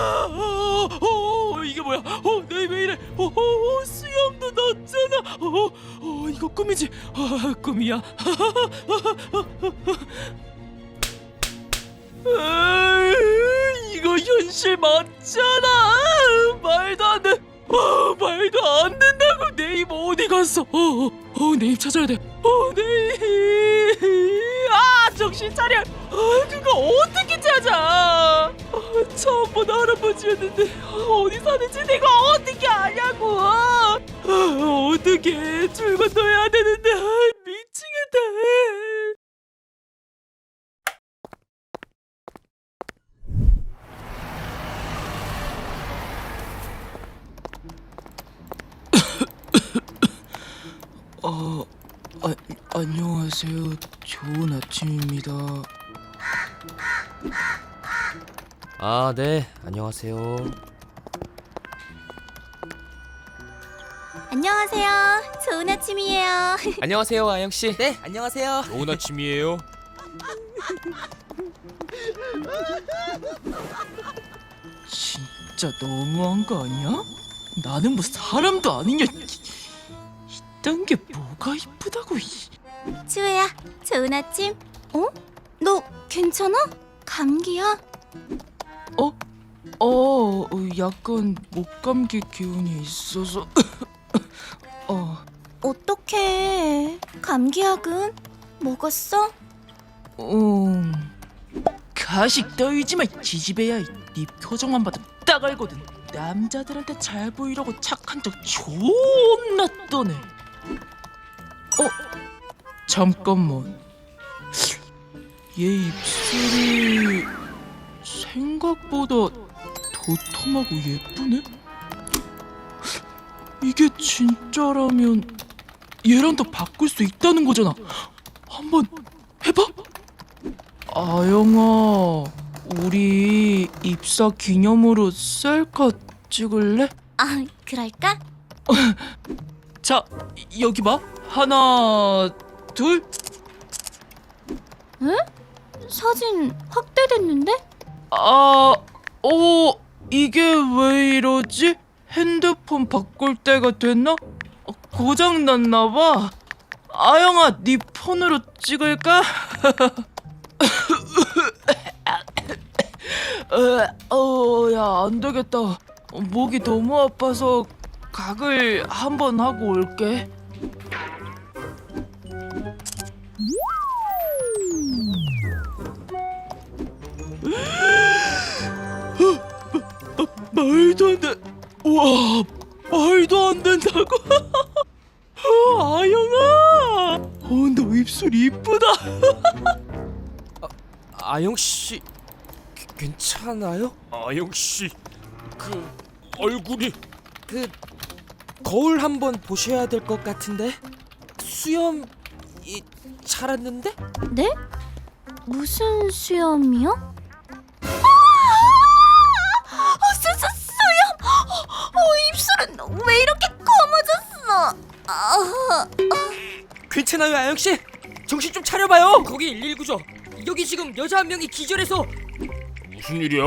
아, 어, 어, 이게 뭐야? 어, 내왜 이래? 어, 어, 어, 수염도 넣었잖아. 어, 어, 이거 꿈이지? 어, 꿈이야. 에이, 이거 현실 맞잖아. 말도 안 돼. 어, 말도 안 된다고 내 입 어디 갔어? 어, 어, 어, 내 입 찾아야 돼. 어, 내 입. 아, 정신 차려. 어, 그거 어떻게 찾아? 어, 어디 사는지 내가 어떻게 아냐고. 어, 어떻게 줄 건너야 되는데 아, 미치겠다. 어, 아, 안녕하세요. 좋은 아침입니다. 아, 네. 안녕하세요. 안녕하세요. 좋은 아침이에요. 안녕하세요, 아영 씨. 네, 안녕하세요. 좋은 아침이에요. 진짜 너무한 거 아니야? 나는 뭐 사람도 아니냐? 이- 이딴 게 뭐가 이쁘다고? 이. 추우야, 좋은 아침. 어? 너 괜찮아? 감기야? 약간 목감기 기운이 있어서. 어, 어떡해. 감기약은 먹었어? 음. 가식 떨지 마, 지지배야. 네 표정만 봐도 딱 알거든. 남자들한테 잘 보이려고 착한 척 존나 떠네. 어? 잠깐만. 얘 입술이 생각보다 도톰하고 예쁘네? 이게 진짜라면 얘랑도 바꿀 수 있다는 거잖아. 한번 해봐. 아영아, 우리 입사 기념으로 셀카 찍을래? 아, 그럴까? 자, 여기 봐. 하나, 둘. 사진 확대됐는데? 아, 어, 이게 왜 이러지? 핸드폰 바꿀 때가 됐나? 어, 고장 났나 봐. 아영아, 네 폰으로 찍을까? 어, 어, 야, 안 되겠다. 어, 목이 너무 아파서 각을 한번 하고 올게. 말도 안 돼. 우와, 말도 안 된다고. 어, 아영아, 어, 너 입술 이쁘다. 아영 씨 괜찮아요? 아영 씨. 그 얼굴이 그 거울 한번 보셔야 될 것 같은데. 수염이 자랐는데? 네? 무슨 수염이요? 왜 이렇게 검어졌어? 아, 괜찮아요, 아영 씨. 정신 좀 차려봐요. 거기 119죠. 여기 지금 여자 한 명이 기절해서 무슨 일이야?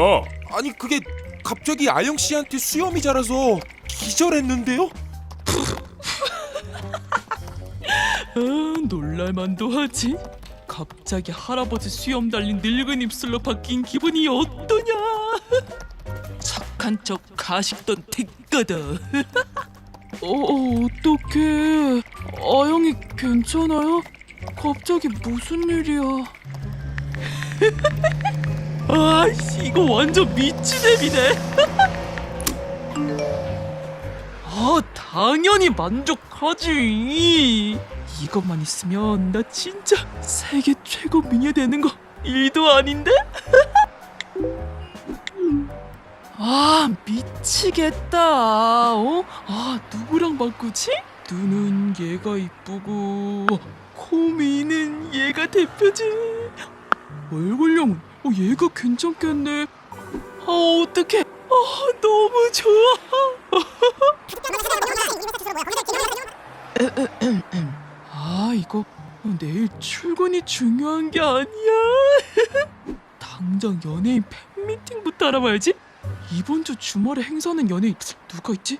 아니 그게 갑자기 아영 씨한테 수염이 자라서 기절했는데요? 아, 놀랄만도 하지. 갑자기 할아버지 수염 달린 늙은 입술로 바뀐 기분이 어떠냐? 착한 척 가식던 대 가다. 어, 어떡해. 아영이 괜찮아요? 갑자기 무슨 일이야? 아이씨, 이거 완전 미친 앱이네. 아, 당연히 만족하지. 이것만 있으면 나 진짜 세계 최고 미녀 되는 거 일도 아닌데? 미치겠다. 어? 아, 누구랑 바꾸지? 눈은 얘가 이쁘고 코미는 얘가 대표지. 얼굴형은 어, 얘가 괜찮겠네. 아, 어떡해. 아, 너무 좋아. 아 이거 내일 출근이 중요한 게 아니야 당장 연예인 팬미팅부터 알아봐야지 이번 주 주말에 행사하는 연예인 누가 있지?